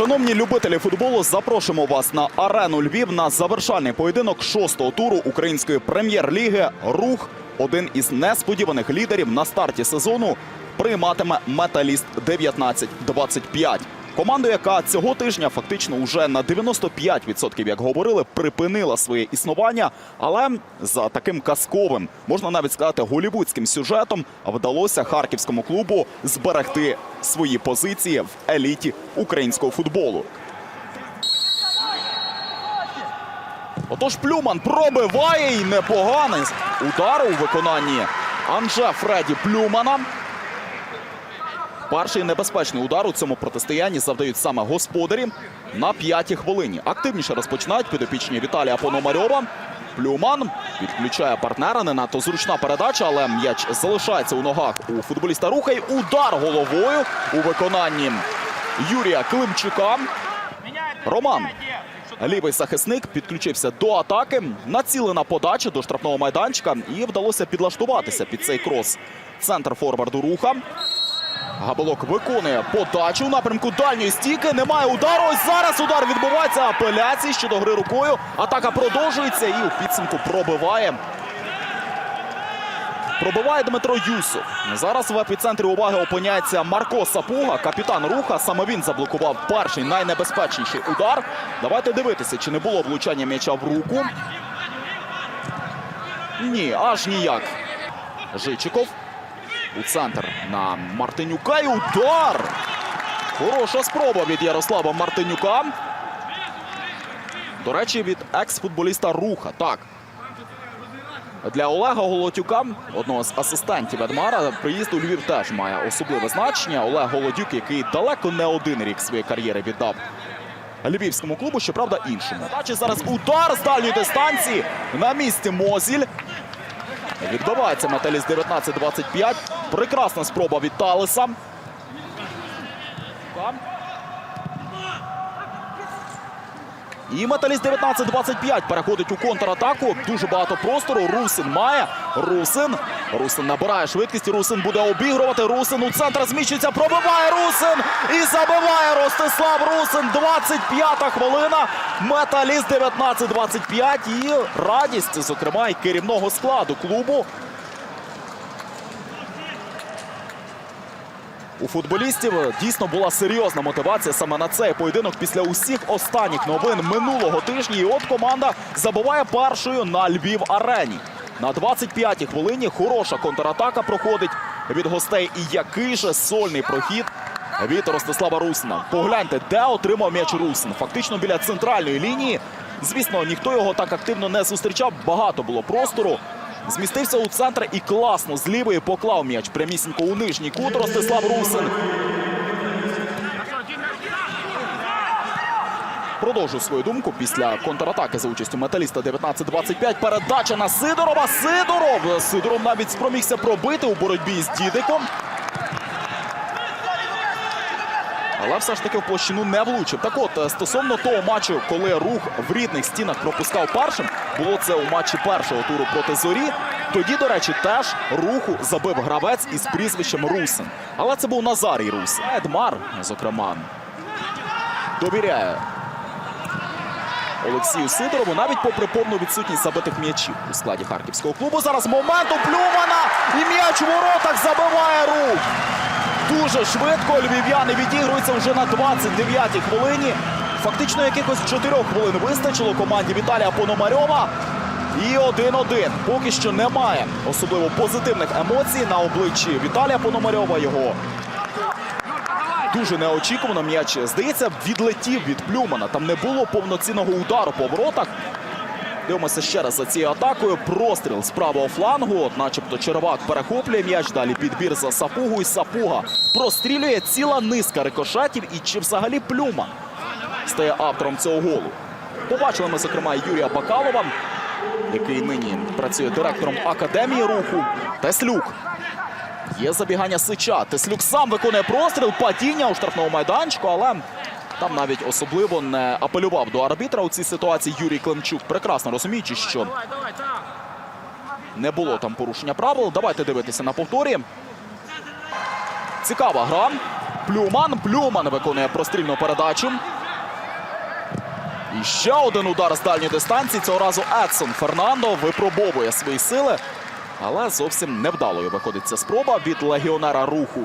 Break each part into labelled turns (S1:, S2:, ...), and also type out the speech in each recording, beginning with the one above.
S1: Шановні любителі футболу, запрошуємо вас на арену Львів на завершальний поєдинок шостого туру української прем'єр-ліги. Рух, один із несподіваних лідерів на старті сезону, прийматиме металіст 19-25. Команду, яка цього тижня фактично уже на 95%, як говорили, припинила своє існування, але за таким казковим, можна навіть сказати, голівудським сюжетом вдалося харківському клубу зберегти свої позиції в еліті українського футболу. Отож, Плюман пробиває і непоганий удар у виконанні Анже Фредді Плюмана. Перший небезпечний удар у цьому протистоянні завдають саме господарі на п'ятій хвилині. Активніше розпочинають підопічні Віталія Пономарьова. Плюман підключає партнера. Не надто зручна передача, але м'яч залишається у ногах у футболіста Руха. І удар головою у виконанні Юрія Климчука. Роман. Лівий захисник підключився до атаки. Націлена подача до штрафного майданчика. І вдалося підлаштуватися під цей крос. Центр форварду руха. Габолок виконує подачу у напрямку дальньої стійки. Немає удару. Ось зараз удар відбувається. Апеляції щодо гри рукою. Атака продовжується і у підсумку пробиває. Пробиває Дмитро Юсов. Зараз в епіцентрі уваги опиняється Марко Сапуга, капітан руха. Саме він заблокував перший найнебезпечніший удар. Давайте дивитися, чи не було влучання м'яча в руку. Ні, аж ніяк. Жичиков у центр на Мартинюка і удар. Хороша спроба від Ярослава Мартинюка. До речі, від екс-футболіста Руха. Так. Для Олега Голотюка, одного з асистентів Едмара, приїзд у Львів теж має особливе значення. Олег Голодюк, який далеко не один рік своєї кар'єри віддав львівському клубу, щоправда, іншому. Дачі зараз удар з дальньої дистанції на місці Мозіль. Відбивається металіст 19-25. Прекрасна спроба від Талеса. І металіст 19-25 переходить у контратаку. Дуже багато простору. Русин має. Русин. Русин набирає швидкість. Русин буде обігрувати. Русин у центр зміщується. Пробиває Русин. І забиває Ростислав Русин. 25-та хвилина. Металіст 19-25. І радість, зокрема, і керівного складу клубу. У футболістів дійсно була серйозна мотивація саме на цей поєдинок після усіх останніх новин минулого тижня. І от команда забуває першою на Львів арені. На 25-й хвилині хороша контратака проходить від гостей. І який же сольний прохід від Ростислава Русина. Погляньте, де отримав м'яч Русин. Фактично біля центральної лінії. Звісно, ніхто його так активно не зустрічав. Багато було простору. Змістився у центр і класно з лівої поклав м'яч прямісінько у нижній кут Ростислав Русин. Продовжую свою думку після контратаки за участю металіста 19-25. Передача на Сидорова. Сидоров. Сидоров навіть спромігся пробити у боротьбі з Дідиком. Але все ж таки в площину не влучив. Так от, стосовно того матчу, коли рух в рідних стінах пропускав першим, було це у матчі першого туру проти зорі. Тоді, до речі, теж руху забив гравець із прізвищем Русин. Але це був Назарій Русин. Едмар, зокрема, довіряє Олексію Сидорову, навіть попри повну відсутність забитих м'ячів у складі харківського клубу. Зараз момент у Плюмана і м'яч у воротах забиває рух. Дуже швидко львів'яни відігруються вже на 29-й хвилині. Фактично якихось 4 хвилин вистачило команді Віталія Пономарьова. І 1-1. Поки що немає особливо позитивних емоцій на обличчі Віталія Пономарьова. Його дуже неочікувано м'яч, здається, відлетів від Плюмана. Там не було повноцінного удару по воротах. Дивимося ще раз за цією атакою. Простріл з правого флангу. От начебто Червак перехоплює м'яч. Далі підбір за Сапугу. І Сапуга прострілює ціла низка рикошетів. І чи взагалі Плюман стає автором цього голу? Побачили ми, зокрема, Юрія Бакалова, який нині працює директором академії руху. Теслюк. Є забігання Сича. Теслюк сам виконує простріл, падіння у штрафному майданчику, але там навіть особливо не апелював до арбітра у цій ситуації Юрій Климчук, прекрасно розуміючи, що не було там порушення правил. Давайте дивитися на повторі. Цікава гра. Плюман. Плюман виконує прострільну передачу. І ще один удар з дальньої дистанції. Цього разу Едсон Фернандо випробовує свої сили. Але зовсім невдалою виходить ця спроба від легіонера руху.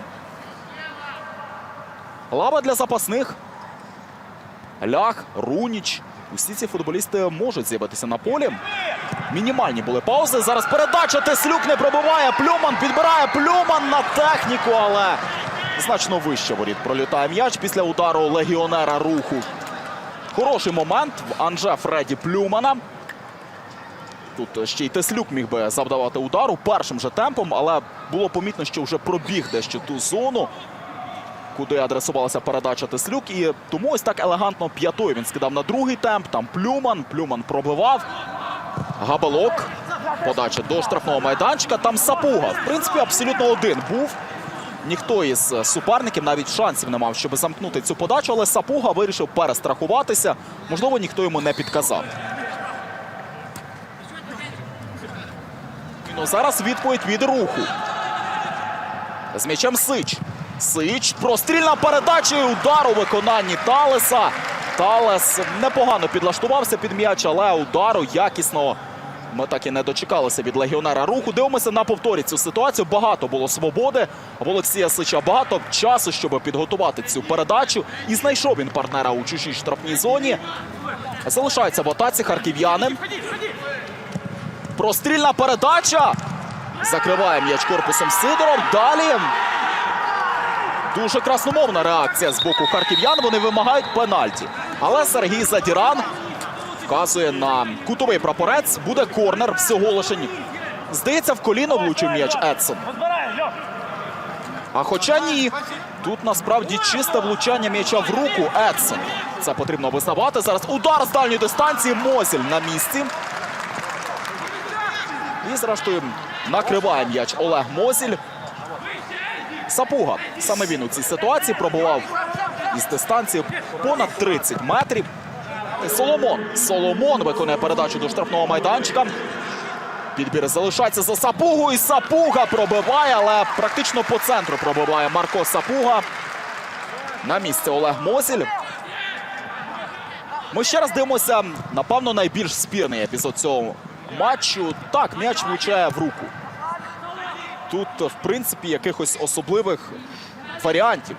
S1: Лава для запасних. Лях, Руніч. Усі ці футболісти можуть з'явитися на полі. Мінімальні були паузи. Зараз передача Теслюк не пробиває. Плюман підбирає Плюман на техніку, але значно вище воріт пролітає м'яч після удару легіонера руху. Хороший момент в Анже Фреді Плюмана. Тут ще й Теслюк міг би завдавати удару першим же темпом, але було помітно, що вже пробіг дещо ту зону, куди адресувалася передача Теслюк. І тому ось так елегантно п'ятою він скидав на другий темп. Там Плюман. Плюман пробивав. Габелок. Подача до штрафного майданчика. Там Сапуга. В принципі, абсолютно один був. Ніхто із суперників навіть шансів не мав, щоб замкнути цю подачу, але Сапуга вирішив перестрахуватися. Можливо, ніхто йому не підказав. Ну, зараз відповідь від руху. З м'ячем Сич. Сич. Прострільна передача і удар у виконанні Талеса. Талес непогано підлаштувався під м'яч, але удару якісного ми так і не дочекалися від легіонера руху. Дивимося на повторі цю ситуацію. Багато було свободи. В Олексія Сича багато часу, щоб підготувати цю передачу. І знайшов він партнера у чужій штрафній зоні. Залишаються в атаці харків'яни. Прострільна передача. Закриває м'яч корпусом Сидоров. Далі. Дуже красномовна реакція з боку харків'ян. Вони вимагають пенальті. Але Сергій Задіран вказує на кутовий прапорець. Буде корнер всього лише. ні. Здається, в коліно влучив м'яч Едсон. А хоча ні. Тут насправді чисте влучання м'яча в руку Едсон. Це потрібно визнавати. Зараз удар з дальньої дистанції. Мозіль на місці. І зрештою накриває м'яч Олег Мозіль. Сапуга. Саме він у цій ситуації пробував із дистанції понад 30 метрів. Соломон. Соломон виконує передачу до штрафного майданчика. Підбір залишається за Сапугу. І Сапуга пробиває, але практично по центру пробиває Марко Сапуга. На місці Олег Мозіль. Ми ще раз дивимося, напевно, найбільш спірний епізод цього матчу. Так, м'яч влучає в руку. Тут, в принципі, якихось особливих варіантів.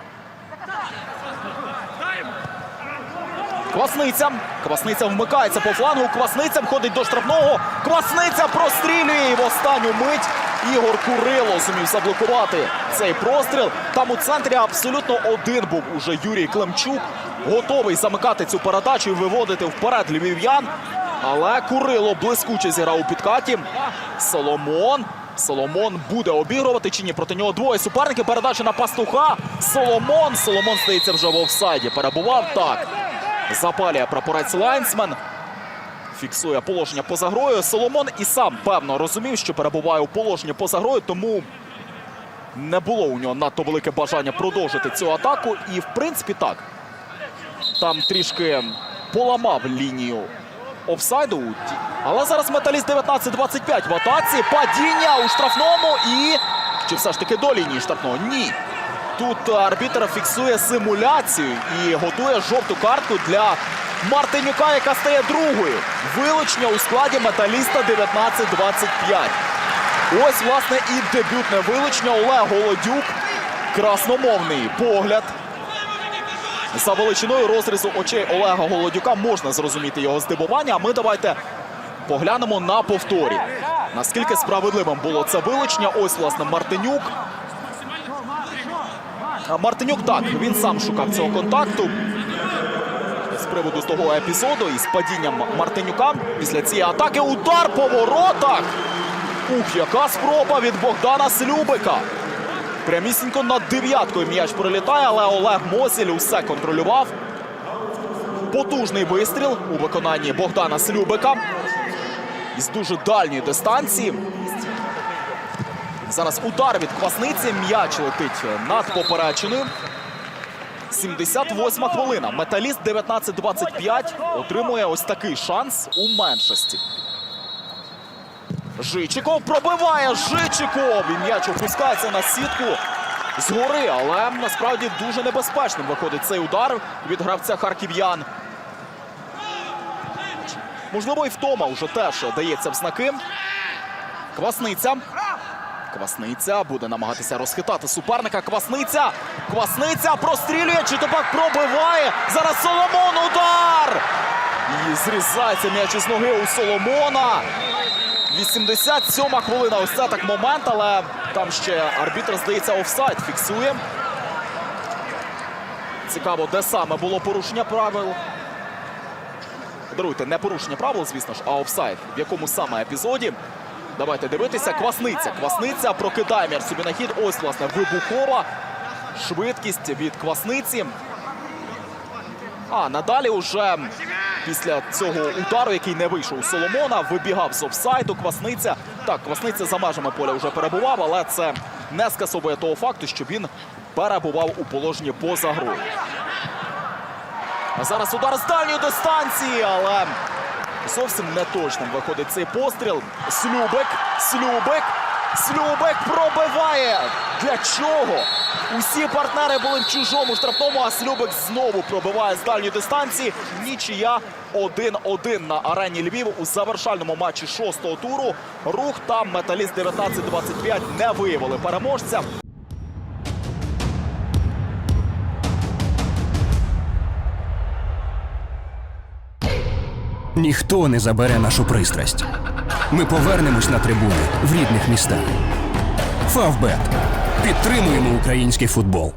S1: Квасниця. Квасниця вмикається по флангу. Квасниця входить до штрафного. Квасниця прострілює в останню мить. Ігор Курило зумів заблокувати цей простріл. Там у центрі абсолютно один був уже Юрій Климчук. Готовий замикати цю передачу і виводити вперед львів'ян. Але Курило блискуче зіграв у підкаті. Соломон. Соломон буде обігрувати чи ні. Проти нього двоє суперників. Передача на пастуха. Соломон. Соломон здається вже в офсайді. Перебував так. Запалює прапорець Лайнсмен. Фіксує положення поза грою. Соломон і сам певно розумів, що перебуває у положенні поза грою, тому не було у нього надто велике бажання продовжити цю атаку. І, в принципі, так. Там трішки поламав лінію офсайду. Але зараз металіст 19-25 в атаці. Падіння у штрафному і. Чи все ж таки до лінії штрафного? Ні. Тут арбітр фіксує симуляцію і готує жовту картку для Мартинюка, яка стає другою. Вилучення у складі металіста 19-25. Ось, власне, і дебютне вилучення. Олег Голодюк. Красномовний погляд. За величиною розрізу очей Олега Голодюка можна зрозуміти його здивування. А ми давайте поглянемо на повторі. Наскільки справедливим було це вилучення? Ось, власне, Мартинюк. Мартинюк так, він сам шукав цього контакту. З приводу того епізоду із падінням Мартинюка після цієї атаки удар по воротах. Ух, яка спроба від Богдана Слюбика. Прямісінько над дев'яткою м'яч пролітає, але Олег Мосіль усе контролював. Потужний вистріл у виконанні Богдана Слюбика. Із дуже дальньої дистанції. Зараз удар від квасниці. М'яч летить над поперечиною. 78 хвилина. Металіст 19-25 отримує ось такий шанс у меншості. Жичиков пробиває Жичиков. І м'яч опускається на сітку. згори, але насправді дуже небезпечним виходить цей удар від гравця харків'ян. Можливо, і втома вже теж дається в знаки. Квасниця. Квасниця буде намагатися розхитати суперника. Квасниця. Квасниця прострілює. Читопак пробиває. Зараз Соломон удар. І зрізається м'яч із ноги у Соломона. 87 хвилина. Ось це так момент, але там ще арбітр, здається, офсайд фіксує. Цікаво, де саме було порушення правил. Даруйте, не порушення правил, звісно ж, а офсайд. В якому саме епізоді. Давайте дивитися. Квасниця. Квасниця прокидає м'яч собі на хід. Ось, власне, вибухова швидкість від квасниці. А надалі уже після цього удару, який не вийшов у Соломона, вибігав з офсайду. Квасниця. Так, Квасниця за межами поля вже перебував, але це не скасовує того факту, що він перебував у положенні поза грою. А зараз удар з дальньої дистанції, але зовсім не точним виходить цей постріл. Слюбик, Слюбик, Слюбик пробиває. Для чого? Усі партнери були в чужому штрафному, а Слюбик знову пробиває з дальньої дистанції. Нічия 1-1 на арені Львів у завершальному матчі шостого туру. Рух та металіст 19-25 не виявили переможця.
S2: Ніхто не забере нашу пристрасть. Ми повернемось на трибуни в рідних містах. Фавбет. Підтримуємо український футбол.